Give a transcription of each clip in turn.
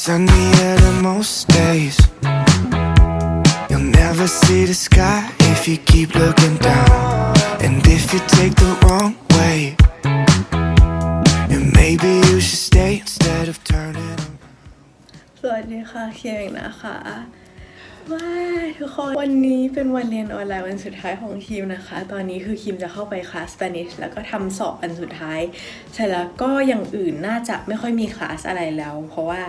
sunnier than most days. You'll never see the sky if you keep looking down. And if you take the wrong way, then maybe you should stay instead of turning. around. สวัสดีค่ะเคียงนะคะ ว้าทุกคนวันนี้เป็นวันเรียนออนไลน์วันสุดท้ายของคิมนะคะ ตอนนี้คือคิมจะเข้าไปคลาสสเปนิชแล้วก็ทำสอบอันสุดท้ายเสร็จแล้วก็อย่างอื่นน่าจะไม่ค่อยมีคลาสอะไรแล้ว เพราะว่า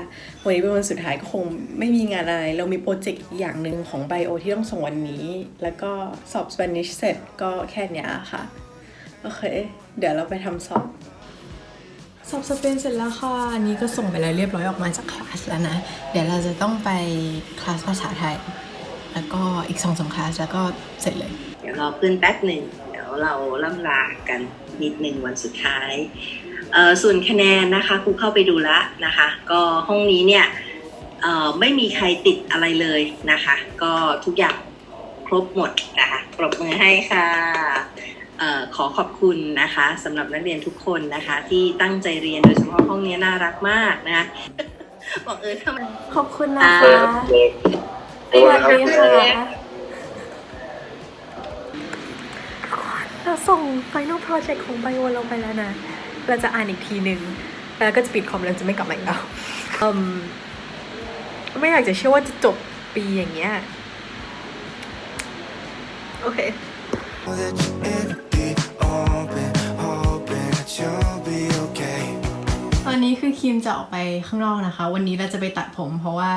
วันนี้เป็นวันสุดท้ายก็คงไม่มีงานอะไร เรามีโปรเจกต์อย่างหนึ่งของไบโอที่ต้องส่งวันนี้ แล้วก็สอบสเปนิชเสร็จก็แค่นี้ค่ะโอเค เดี๋ยวเราไปทำสอบ สอบสเปนเสร็จแล้วค่ะอันนี้ก็ส่งไปแล้วเรียบร้อยออกมาจากคลาสแล้วนะ เดี๋ยวเราจะต้องไปคลาสภาษาไทย แล้วก็อีกสองสามคลาสแล้วก็เสร็จเลย เดี๋ยวรอเพื่อนแป๊บหนึ่งเดี๋ยวเราล่ำลากันนิดหนึ่งวันสุดท้ายส่วนคะแนนนะคะครูเข้าไปดูละนะคะ ก็ห้องนี้เนี่ยไม่มีใครติดอะไรเลยนะคะ ก็ทุกอย่างครบหมดนะคะปรบมือให้ค่ะ ขอขอบคุณนะคะสำหรับนักเรียนทุกคนนะคะ ที่ตั้งใจเรียนโดยเฉพาะห้องนี้น่ารักมากนะคะบอกเออทำไม ขอบคุณนะคะสวัสดีค่ะเราส่ง Final Project ของไบโอเราไปแล้วนะ เราจะอ่านอีกทีหนึ่งแล้วก็จะปิดคอมแล้วจะไม่กลับมาอีกแล้วอืมไม่อยากจะเชื่อว่าจะจบปีอย่างเงี้ย โอเค Know that you're you'll be okay. ตอนนี้คือคิมจะออกไปข้างนอกนะคะ วันนี้เราจะไปตัดผมเพราะว่า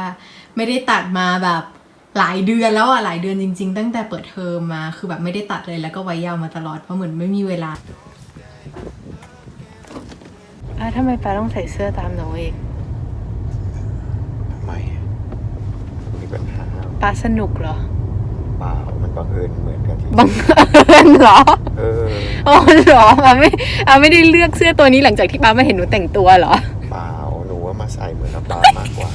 ไม่ได้ตัดมาแบบหลายเดือนแล้วอะหลายเดือนจริง ๆ ตั้งแต่เปิดเทอมมาคือแบบไม่ได้ตัดเลยแล้วก็ไว้ยาวมาตลอดเพราะเหมือนไม่มีเวลาอะทำไมป้าต้องใส่เสื้อตามหนูอีกทำไมอะมีปัญหาป้าสนุกเหรอ เปล่ามันบังเอิญเหมือนกันที่บังเอิญเหรอเอออ๋อเหรอป้าไม่ป้าไม่ได้เลือกเสื้อตัวนี้หลังจากที่ป้ามาเห็นหนูแต่งตัวเหรอเปล่าหนูว่ามาใส่เหมือนกับป้ามากกว่า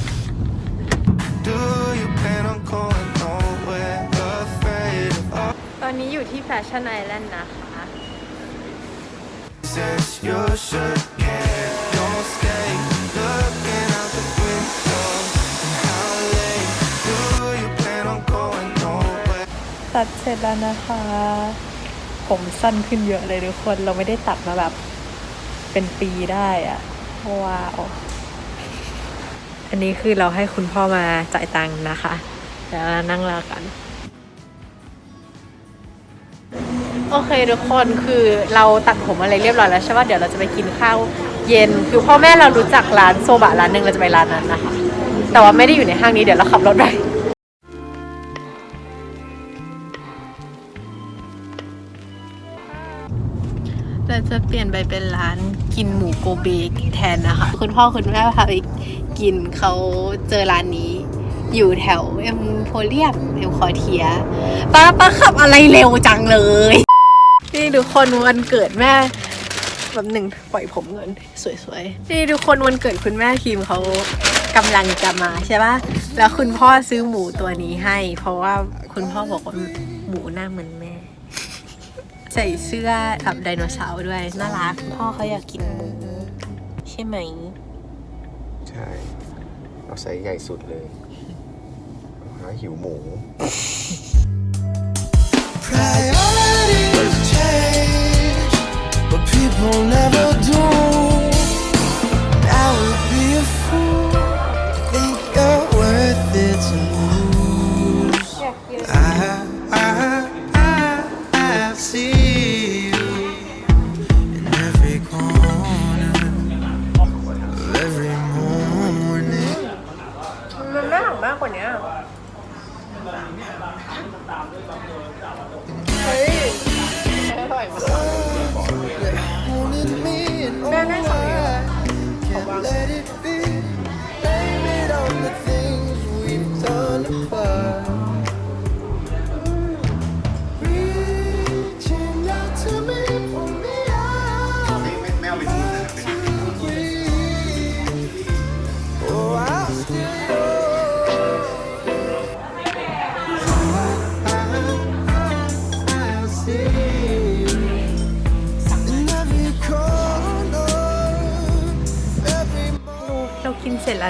Do you plan on going nowhere? Afraid of all ตอนนี้อยู่ที่แฟชั่นไอแลนด์นะคะ Since you should care, ตัดเสร็จแล้วนะคะ ผมสั้นขึ้นเยอะเลยทุกคน เราไม่ได้ตัดมาแบบ เป็นปีได้อะว้าว อันนี้คือเราให้คุณพ่อมาจ่ายตังค์นะคะเดี๋ยวนั่งรอกัน โอเคทุกคนคือเราตัดผมอะไรเรียบร้อยแล้วใช่ป่ะเดี๋ยวเราจะไปกินข้าวเย็น คือพ่อแม่เรารู้จักร้านโซบะร้านหนึ่งเราจะไปร้านนั้นนะคะ แต่ว่าไม่ได้อยู่ในห้างนี้เดี๋ยวเราขับรถไป เราจะเปลี่ยนไปเป็นร้านกินหมูโกเบแทนนะคะ คุณพ่อคุณแม่พาไปกินเขาเจอร้านนี้ อยู่แถวเอ็มโพเรียมเอ็มคอเทียป้าป้าขับอะไรเร็วจังเลย นี่ทุกคนวันเกิดแม่แบบหนึ่งปล่อยผมเงินสวยๆ นี่ทุกคนวันเกิดคุณแม่คิมเขากำลังจะมาใช่ปะแล้วคุณพ่อซื้อหมูตัวนี้ให้ เพราะว่าคุณพ่อบอกว่าหมูหน้าเหมือนแม่ ใส่เสื้อแบบไดโนเสาร์ด้วย น่ารัก พ่อเขาอยากกินหมูใช่ไหม ใช่ เอาไซส์ใหญ่สุดเลยหาหิวหมู Priorities change, but people never do. And I would be a fool to think you're worth it to lose. I, I, I, I see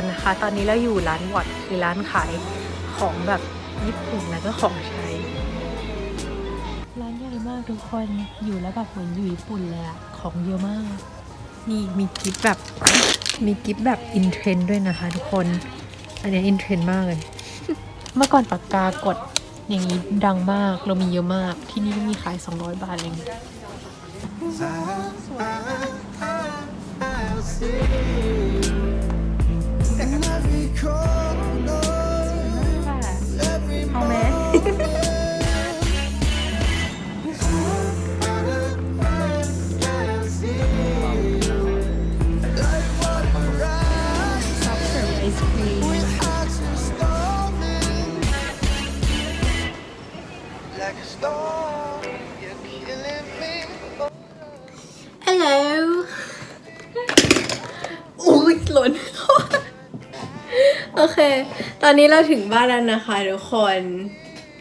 กินเสร็จแล้วนะคะ ตอนนี้เราอยู่ร้านวอตหรือร้านขายของแบบญี่ปุ่นแล้วก็ของใช้ ร้านใหญ่มากทุกคนอยู่แล้วแบบเหมือนอยู่ญี่ปุ่นเลยอะของเยอะมากนี่มีกิฟต์แบบมีกิฟต์แบบอินเทรนด์ด้วยนะคะทุกคน อันเนี้อินเทรนด์มากเลย เมื่อก่อนปากกากดอย่างนี้ดังมากเรามีเยอะมากที่นี่มีขาย 200 บาทเอง In every corner, every เอาไหม hearts are storming ตอนนี้เราถึงบ้านแล้วนะคะทุกคน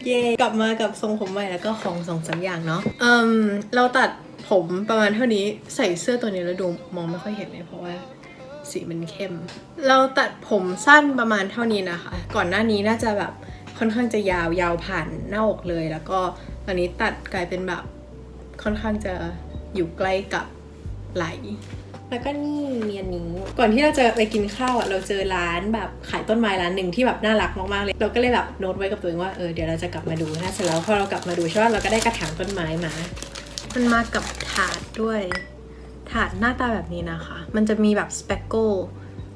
เย่กลับมากับทรงผมใหม่แล้วก็ของสองสามอย่างเนาะอืมเราตัดผมประมาณเท่านี้ใส่เสื้อตัวนี้แล้วดูมองไม่ค่อยเห็นเลยเพราะว่าสีมันเข้ม เราตัดผมสั้นประมาณเท่านี้นะคะ ก่อนหน้านี้น่าจะแบบค่อนข้างจะยาวยาวผ่านหน้าอกเลย แล้วก็ตอนนี้ตัดกลายเป็นแบบค่อนข้างจะอยู่ใกล้กับไหล แล้วก็นี่มีอันนี้ ก่อนที่เราจะไปกินข้าวอะเราเจอร้านแบบขายต้นไม้ร้านหนึ่งที่แบบน่ารักมากๆเลย เราก็เลยแบบโน้ตไว้กับตัวเองว่าเออเดี๋ยวเราจะกลับมาดูนะเสร็จแล้วพอเรากลับมาดูใช่ไหมเราก็ได้กระถางต้นไม้มา มันมากับถาดด้วย ถาดหน้าตาแบบนี้นะคะ มันจะมีแบบสเปกโก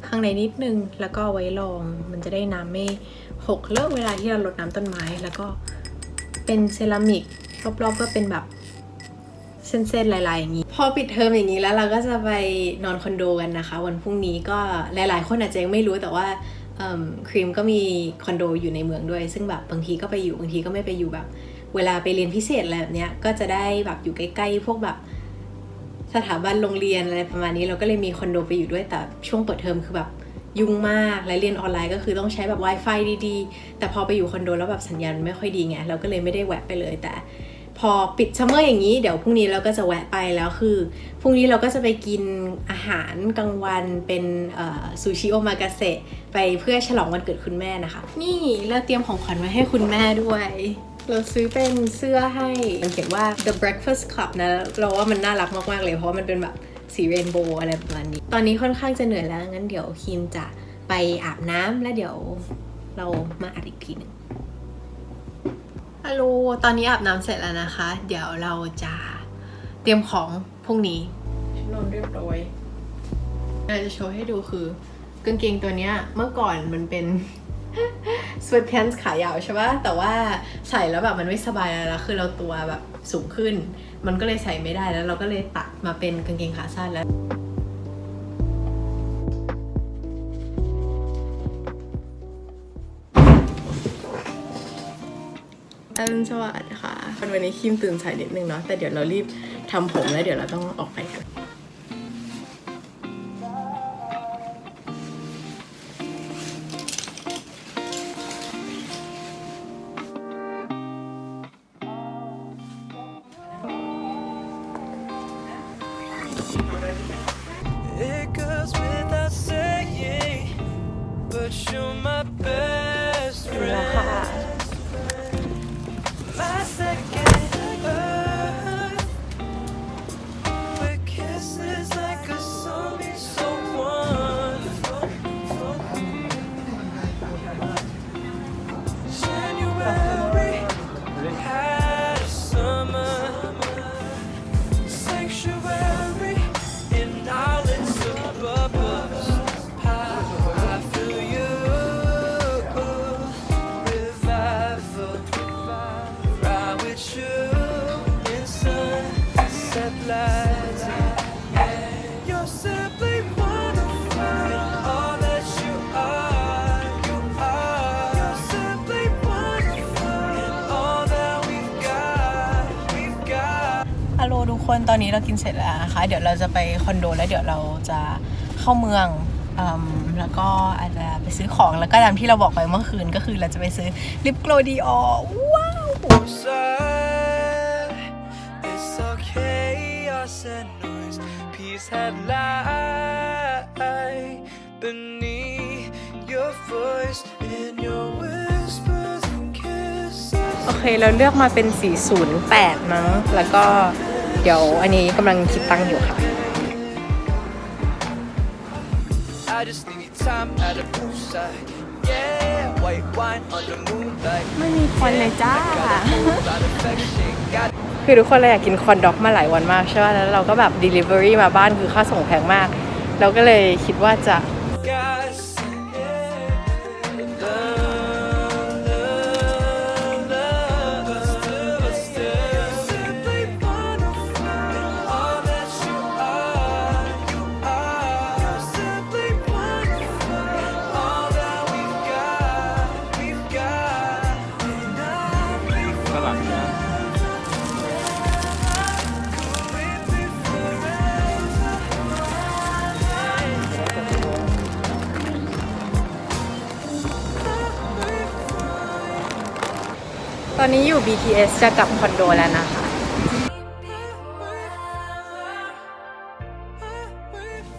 ข้างในนิดนึงแล้วก็ไว้รองมันจะได้น้ำไม่หกเลอะเวลาที่เรารดน้ำต้นไม้แล้วก็เป็นเซรามิกรอบๆก็เป็นแบบเส้นๆลายๆอย่างนี้ พอปิดเทอมอย่างนี้แล้วเราก็จะไปนอนคอนโดกันนะคะ วันพรุ่งนี้ก็หลาย ๆ คนอาจจะยังไม่รู้แต่ว่าครีมก็มีคอนโดอยู่ในเมืองด้วย ซึ่งแบบบางทีก็ไปอยู่บางทีก็ไม่ไปอยู่แบบ เวลาไปเรียนพิเศษอะไรแบบเนี้ยก็จะได้แบบอยู่ใกล้ ๆ พวกแบบสถาบันโรงเรียนอะไรประมาณนี้เราก็เลยมีคอนโดไปอยู่ด้วยแต่ช่วงเปิดเทอมคือแบบยุ่งมากและเรียนออนไลน์ก็คือต้องใช้แบบ Wi-Fi ดีๆ แต่พอไปอยู่คอนโดแล้วแบบสัญญาณไม่ค่อยดีไงเราก็เลยไม่ได้แวะไปเลยแต่ พอปิดซัมเมอร์อย่างนี้เดี๋ยวพรุ่งนี้เราก็จะแวะไปแล้วคือพรุ่งนี้เราก็จะไปกินอาหารกลางวันเป็นซูชิโอมากาเสะไปเพื่อฉลองวันเกิดคุณแม่นะคะ นี่เราเตรียมของขวัญไว้ให้คุณแม่ด้วย เราซื้อเป็นเสื้อให้มันเขียนว่า The Breakfast Club นะ เราว่ามันน่ารักมาก ๆ เลยเพราะว่ามันเป็นแบบสีเรนโบว์อะไรประมาณนี้ ตอนนี้ค่อนข้างจะเหนื่อยแล้วงั้นเดี๋ยวคิมจะไปอาบน้ำแล้วเดี๋ยวเรามาอัดอีกทีหนึ่ง ฮัลโหล ตอนนี้อาบน้ำเสร็จแล้วนะคะ เดี๋ยวเราจะเตรียมของพรุ่งนี้นอนเรียบร้อยเราจะโชว์ให้ดูคือกางเกงตัวเนี้ยเมื่อก่อนมันเป็น sweatpants ขายาวใช่ปะแต่ว่าใส่แล้วแบบมันไม่สบายแล้วแล้ว คือเราตัวแบบสูงขึ้น มันก็เลยใส่ไม่ได้แล้วเราก็เลยตัดมาเป็นกางเกงขาสั้นแล้ว รุณสวัสดิ์ค่ะวันนี้คิมตื่นสายนิดนึงเนาะแต่เดี๋ยวเรารีบทำผมแล้วเดี๋ยวเราต้องออกไปกัน คนตอนนี้เรากินเสร็จแล้วนะคะ เดี๋ยวเราจะไปคอนโดแล้วเดี๋ยวเราจะเข้าเมืองอืมแล้วก็อาจจะไปซื้อของแล้วก็ตามที่เราบอกไปเมื่อคืนก็คือเราจะไปซื้อลิปโกลดีออว้าว side. It's all chaos and noise. Peace had light beneath voice in your whispers and kisses. โอเค เราเลือกมาเป็น 408 มั้ง แล้วก็ เดี๋ยวอันนี้กำลังคิดตังค์อยู่ค่ะ I just need time at the poolside. Yeah, white wine under moonlight. ไม่มีคนเลยจ้า Lot of affection, got คือทุกคนเลยอยากกินคอนด็อกมาหลายวันมากใช่ป่ะแล้วเราก็แบบ Delivery มาบ้านคือค่าส่งแพงมาก เราก็เลยคิดว่าจะ นนี้อยู่ BTS จะกลับคอนโดแล้วนะคะ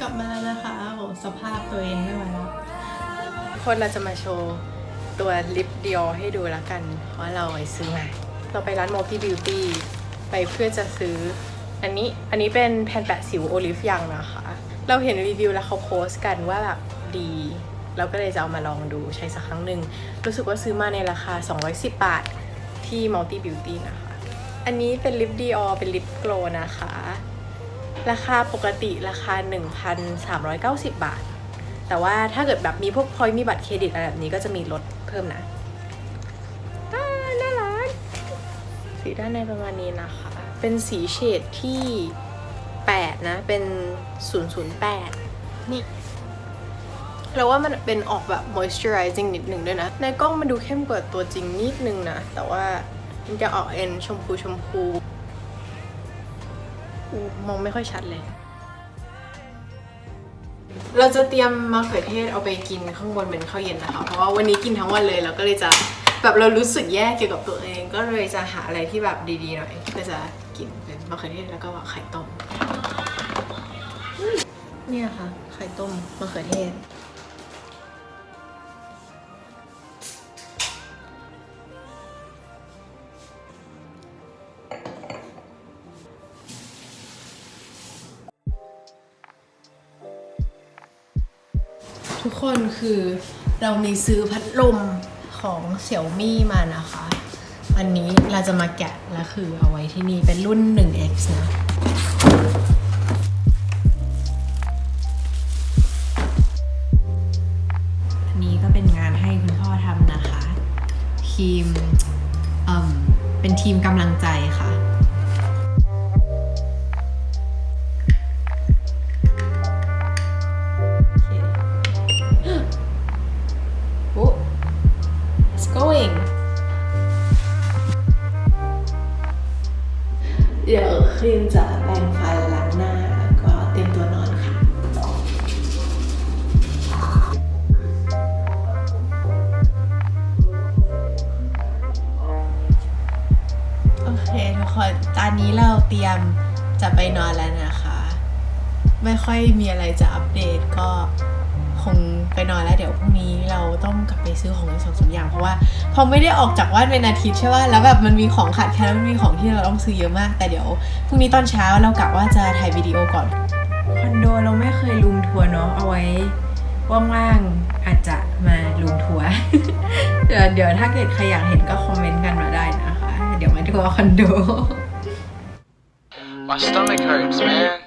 กลับมาแล้วนะคะโอ้สภาพตัวเองไม่ไหวแล้วคนเราจะมาโชว์ตัวลิปเดียวให้ดูแล้วกันว่าเราไปซื้อมา เราไปร้าน Multi Beauty ไปเพื่อจะซื้อ อันนี้อันนี้เป็นแผ่นแปะสิวโอลิฟยังนะคะ เราเห็นรีวิวแล้วเขาโพสต์กันว่าแบบดี เราก็เลยจะเอามาลองดูใช้สักครั้งหนึ่ง รู้สึกว่าซื้อมาในราคา 210 บาท ที่ Multi Beauty นะคะ อันนี้เป็นลิปดีออเป็นลิปโกลนะคะ ราคาปกติราคา 1,390 บาท แต่ว่าถ้าเกิดแบบมีพวกพอยมีบัตรเครดิตอะไรแบบนี้ก็จะมีลดเพิ่มนะน่ารัก สีด้านในประมาณนี้นะคะ เป็นสีเฉดที่ 8 นะ เป็น 008 นี่ เราว่ามันเป็นออกแบบ moisturizing นิดหนึ่งด้วยนะ ในกล้องมันดูเข้มกว่าตัวจริงนิดนึงนะ แต่ว่ามันจะออกเอ็นชมพูชมพูมองไม่ค่อยชัดเลย เราจะเตรียมมะเขือเทศเอาไปกินข้างบนเป็นข้าวเย็นนะคะ เพราะว่าวันนี้กินทั้งวันเลยเราก็เลยจะแบบเรารู้สึกแย่เกี่ยวกับตัวเอง ก็เลยจะหาอะไรที่แบบดีๆหน่อยก็จะกินเป็นมะเขือเทศแล้วก็ไข่ต้มเนี่ยค่ะ ไข่ต้มมะเขือเทศ คือ เรามีซื้อพัดลมของเสี่ยวมี่มานะคะอันนี้เราจะมาแกะแล้วคือเอาไว้ที่นี่เป็นรุ่น 1X นะอันนี้ก็เป็นงานให้คุณพ่อทำนะคะ ทีมเอ่มเป็นทีมกำลังใจ ดี๋ยวครีมจะแปรงฟันล้างหน้าแล้วก็เตรียมตัวนอนค่ะ โอเคทุกคนตอนนี้เราเตรียมจะไปนอนแล้วนะคะ ไม่ค่อยมีอะไรจะอัปเดตก็ คงไปนอนแล้วเดี๋ยวพรุ่งนี้เราต้องกลับไปซื้อของอีกสองสามอย่างเพราะว่าพอไม่ได้ออกจากบ้านเป็นอาทิตย์ใช่ป่ะแล้วแบบมันมีของขาดแคลนมันมีของที่เราต้องซื้อเยอะมาก แต่เดี๋ยวพรุ่งนี้ตอนเช้าเรากะว่าจะถ่ายวิดีโอก่อนคอนโดเราไม่เคยรูมทัวร์เนาะเอาไว้ว่างๆอาจจะมารูมทัวร์เดี๋ยวเดี๋ยวถ้าเกิดใครอยากเห็นก็คอมเมนต์กันมาได้นะคะ เดี๋ยวมาทัวร์คอนโด My stomach hurts, man.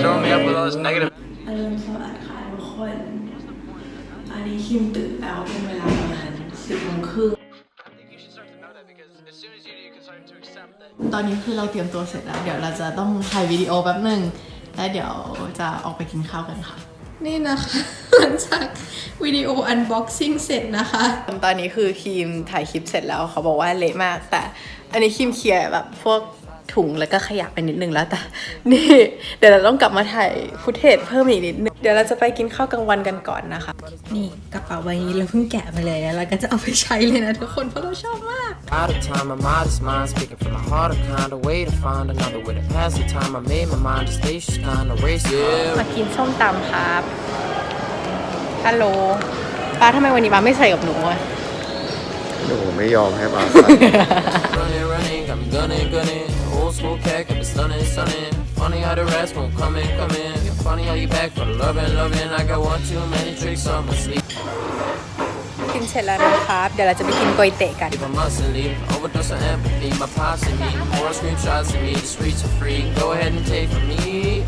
Fill me up with all this negative อรุณสวัสดิ์ค่ะทุกคนอั นนี้คิมตื่นแล้วเป็นเวลาประมาณสิบโมงครึ่ง I think you should start to know that because as soon as you do, you can start to accept that ตอนนี้คือเราเตรียมตัวเสร็จแล้ว เดี๋ยวเราจะต้องถ่ายวิดีโอแป๊บหนึ่งแล้วเดี๋ยวจะออกไปกินข้าวกันค่ะ นี่นะคะหลังจากวิดีโออันบ็อกซิ่งเสร็จนะคะ ตอนนี้คือคิมถ่ายคลิปเสร็จแล้วเขาบอกว่าเละมาก แต่อันนี้คิมเคลียร์แบบพวก ถุงแล้วก็ขยะไปนิดนึงแล้วแต่ นี่ เดี๋ยวเราต้องกลับมาถ่ายฟุตเทจเพิ่มอีกนิดนึง เดี๋ยวเราจะไปกินข้าวกลางวันกันก่อนนะคะ นี่กระเป๋าใบนี้เราเพิ่งแกะมาเลยแล้วเราก็จะเอาไปใช้เลยนะทุกคนเพราะเราชอบมาก Out of time, my modest mind speaking from my heart, a kind of way to find another way to pass the time. I made my mind just stay, she's kind of racing. มากินส้มตำครับ ฮัลโหลป้าทำไมวันนี้ป้าไม่ใส่กับหนูอะ หนูไม่ยอมให้ปา Running, running, got me gunning, gunning. Old school cat, got me stunning, stunning. Funny how the rest won't come in, come in. Funny how you back for loving, loving. I got one too many tricks on my sleeve. กินเสร็จแล้วนะครับ เดี๋ยวเราจะไปกินโกยเตะกัน If I mustn't leave, overdose of empathy. My pops and me, more screenshots of me. The streets are free. Go ahead and take from me.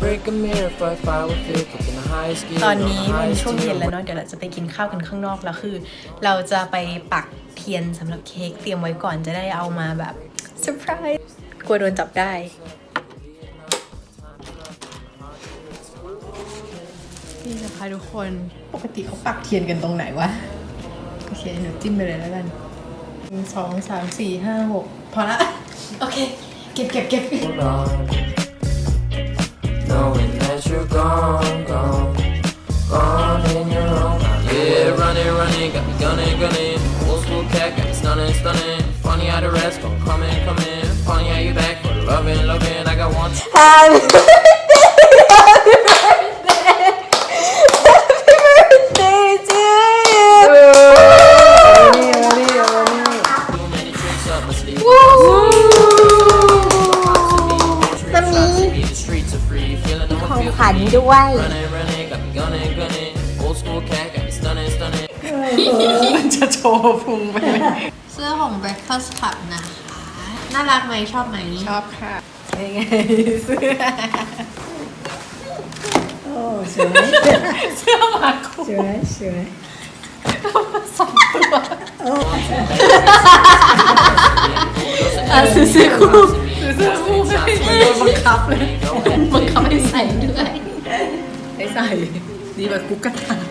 Break a mirror, fight fire with it. Cooking the highest gear. ตอนนี้มันช่วงเย็นแล้วเนาะ เดี๋ยวเราจะไปกินข้าวกันข้างนอกแล้วคือ เราจะไปปักเทียนสำหรับเค้กเตรียมไว้ก่อนจะได้เอามาแบบเซอร์ไพรส์ กลัวโดนจับได้ นี่นะคะทุกคนปกติเขาปักเทียนกันตรงไหนวะ โอเค หนูจิ้มไปเลยแล้วกันหนึ่งสองสามสี่ห้าหกพอละ โอเค เก็บเก็บเก็บ Hold on. Knowing that you're gone, gone, gone in your own. Yeah, running, running, got me gunning, gunning. Old school cat, got me stunning, stunning. Funny how the rest gon' come in, come in. Funny how you back for loving, loving. I got one. Too many tricks up my sleeve. The streets are free, feeling no one feel ขันด้วย Running, running, got me gunning, gunning. Old school cat, got me stunning, stunning. มันจะ โชว์พุงไปเลยเสื้อของ Breakfast Club นะคะน่ารักไหมชอบไหมชอบค่ะยังไงเสื้อโอ้สวยเสื้อหมาคู่สวยสวยสองตัวอะซื้อเสื้อคู่ซื้อเสื้อคู่ไม่โดนบังคับเลยมันเขาไม่ใส่ด้วยให้ใส่ดีแบบกุ๊กกระตาย